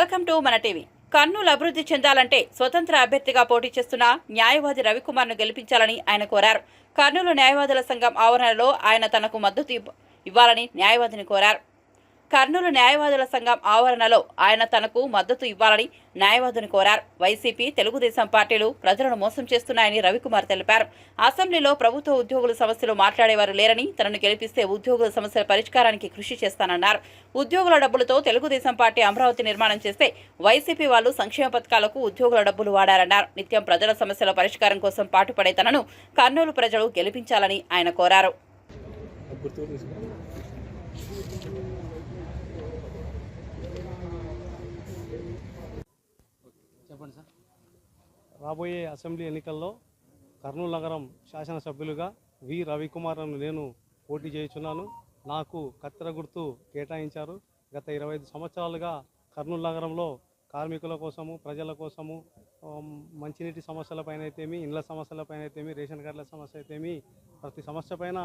Welcome to మన TV. Kurnool అభివృద్ధి చెందాలంటే స్వతంత్ర అభ్యర్థిగా పోటీ చేస్తున్న న్యాయవాది రవికుమార్ను గెలిపించాలని ఆయన కోరారు. కర్నూలు న్యాయవాదుల సంఘం ఆవరణలో ఆయన తనకు మద్దతు ఇవ్వాలని న్యాయవాదిని కోరారు. కర్నూలు న్యాయవాదుల సంఘం ఆవరణలో ఆయన తనకు మద్దతు ఇవ్వాలని న్యాయవాదిని కోరారు. వైసీపీ తెలుగుదేశం పార్టీలు ప్రజలను మోసం చేస్తున్నాయని రవికుమార్ తెలిపారు. అసెంబ్లీలో ప్రభుత్వ ఉద్యోగుల సమస్యలు మాట్లాడేవారు లేరని తనను గెలిపిస్తే ఉద్యోగుల సమస్యల పరిష్కారానికి కృషి చేస్తానన్నారు. ఉద్యోగుల డబ్బులతో తెలుగుదేశం పార్టీ అమరావతి నిర్మాణం చేస్తే వైసీపీ వాళ్ళు సంక్షేమ పథకాలకు ఉద్యోగుల డబ్బులు వాడారన్నారు. నిత్యం ప్రజల సమస్యల పరిష్కారం కోసం పాటుపడే తనను కర్నూలు ప్రజలు గెలిపించాలని ఆయన కోరారు. చెప్పండి సార్. రాబోయే అసెంబ్లీ ఎన్నికల్లో కర్నూలు నగరం శాసనసభ్యులుగా వి రవికుమార్ను నేను పోటీ చేయుచున్నాను. నాకు కత్తెర గుర్తు కేటాయించారు. గత ఇరవై ఐదు సంవత్సరాలుగా కర్నూలు నగరంలో కార్మికుల కోసము ప్రజల కోసము మంచినీటి సమస్యలపైన అయితేమి ఇండ్ల సమస్యలపైన అయితేమి రేషన్ కార్డుల సమస్య అయితేమి ప్రతి సమస్య పైన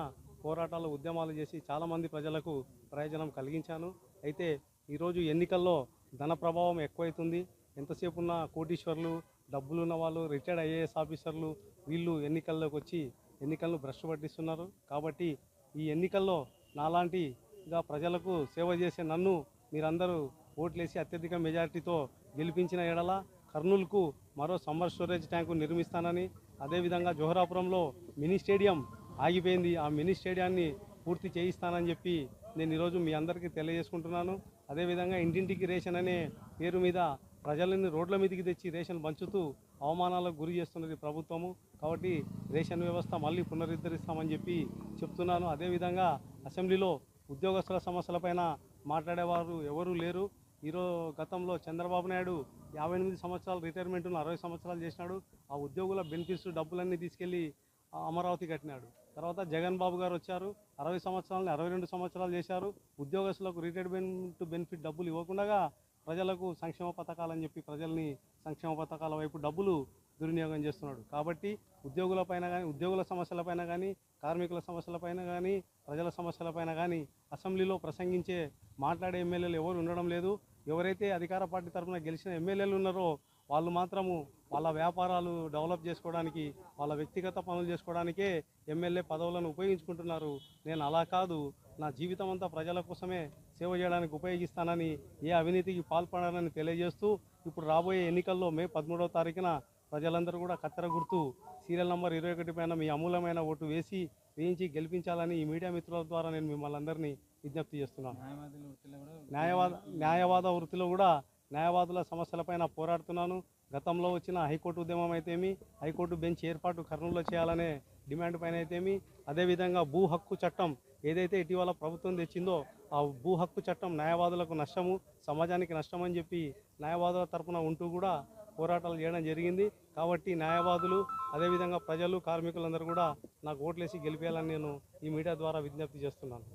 పోరాటాలు ఉద్యమాలు చేసి చాలామంది ప్రజలకు ప్రయోజనం కలిగించాను. అయితే ఈరోజు ఎన్నికల్లో ధన ప్రభావం ఎక్కువైతుంది. ఎంతసేపు ఉన్న కోటీశ్వర్లు డబ్బులున్న వాళ్ళు రిటైర్డ్ ఐఏఎస్ ఆఫీసర్లు వీళ్ళు ఎన్నికల్లోకి వచ్చి ఎన్నికలను భ్రష్టు పట్టిస్తున్నారు. కాబట్టి ఈ ఎన్నికల్లో నాలాంటిగా ప్రజలకు సేవ చేసే నన్ను మీరందరూ ఓట్లేసి అత్యధిక మెజారిటీతో గెలిపించిన ఎడల కర్నూలుకు మరో సమ్మర్ స్టోరేజ్ ట్యాంకు నిర్మిస్తానని అదేవిధంగా జోహరాపురంలో మినీ స్టేడియం ఆగిపోయింది. ఆ మినీ స్టేడియాన్ని పూర్తి చేయిస్తానని చెప్పి నేను ఈరోజు మీ అందరికీ తెలియజేసుకుంటున్నాను. అదేవిధంగా ఇంటింటికి రేషన్ అనే పేరు మీద ప్రజలని రోడ్ల మీదకి తెచ్చి రేషన్ పంచుతూ అవమానాలకు గురి చేస్తున్నది ప్రభుత్వము. కాబట్టి రేషన్ వ్యవస్థ మళ్ళీ పునరుద్ధరిస్తామని చెప్పి చెప్తున్నాను. అదేవిధంగా అసెంబ్లీలో ఉద్యోగస్తుల సమస్యలపైన మాట్లాడేవారు ఎవరూ లేరు. ఈరోజు గతంలో చంద్రబాబు నాయుడు యాభై ఎనిమిది సంవత్సరాలు రిటైర్మెంట్ను అరవై సంవత్సరాలు చేసినాడు. ఆ ఉద్యోగుల బెనిఫిట్స్ డబ్బులన్నీ తీసుకెళ్ళి అమరావతి కట్టినాడు. తర్వాత జగన్ బాబు గారు వచ్చారు. అరవై సంవత్సరాలని అరవై రెండు సంవత్సరాలు చేశారు. ఉద్యోగస్తులకు రిటైర్మెంట్ బెనిఫిట్ డబ్బులు ఇవ్వకుండా ప్రజలకు సంక్షేమ పథకాలని చెప్పి ప్రజల్ని సంక్షేమ పథకాల వైపు డబ్బులు దుర్వినియోగం చేస్తున్నాడు. కాబట్టి ఉద్యోగులపైన కానీ ఉద్యోగుల సమస్యలపైన కానీ కార్మికుల సమస్యలపైన కానీ ప్రజల సమస్యలపైన కానీ అసెంబ్లీలో ప్రసంగించే మాట్లాడే ఎమ్మెల్యేలు ఎవరు ఉండడం లేదు. ఎవరైతే అధికార పార్టీ తరఫున గెలిచిన ఎమ్మెల్యేలు ఉన్నారో వాళ్ళు మాత్రము వాళ్ళ వ్యాపారాలు డెవలప్ చేసుకోవడానికి వాళ్ళ వ్యక్తిగత పనులు చేసుకోవడానికే ఎమ్మెల్యే పదవులను ఉపయోగించుకుంటున్నారు. నేను అలా కాదు. నా జీవితం అంతా ప్రజల కోసమే సేవ చేయడానికి ఉపయోగిస్తానని ఏ అవినీతికి పాల్పడాలని తెలియజేస్తూ ఇప్పుడు రాబోయే ఎన్నికల్లో మే పదమూడవ తారీఖున ప్రజలందరూ కూడా కత్తెర గుర్తు సీరియల్ నంబర్ ఇరవై ఒకటి పైన మీ అమూలమైన ఓటు వేసి వేయించి గెలిపించాలని ఈ మీడియా మిత్రుల ద్వారా నేను మిమ్మల్ని అందరినీ విజ్ఞప్తి చేస్తున్నాను. న్యాయవాద న్యాయవాద వృత్తిలో కూడా న్యాయవాదుల సమస్యలపైన పోరాడుతున్నాను. గతంలో వచ్చిన హైకోర్టు ఉద్యమం అయితేమి హైకోర్టు బెంచ్ ఏర్పాటు కర్నూలులో చేయాలనే డిమాండ్ పైన అయితేమి అదేవిధంగా భూ హక్కు చట్టం ఏదైతే ఇటీవల ప్రభుత్వం తెచ్చిందో ఆ భూ హక్కు చట్టం న్యాయవాదులకు నష్టము సమాజానికి నష్టం అని చెప్పి న్యాయవాదుల తరపున ఉంటూ కూడా పోరాటాలు చేయడం జరిగింది. కాబట్టి న్యాయవాదులు అదేవిధంగా ప్రజలు కార్మికులందరూ కూడా నాకు ఓట్లేసి గెలిపేయాలని నేను ఈ మీడియా ద్వారా విజ్ఞప్తి చేస్తున్నాను.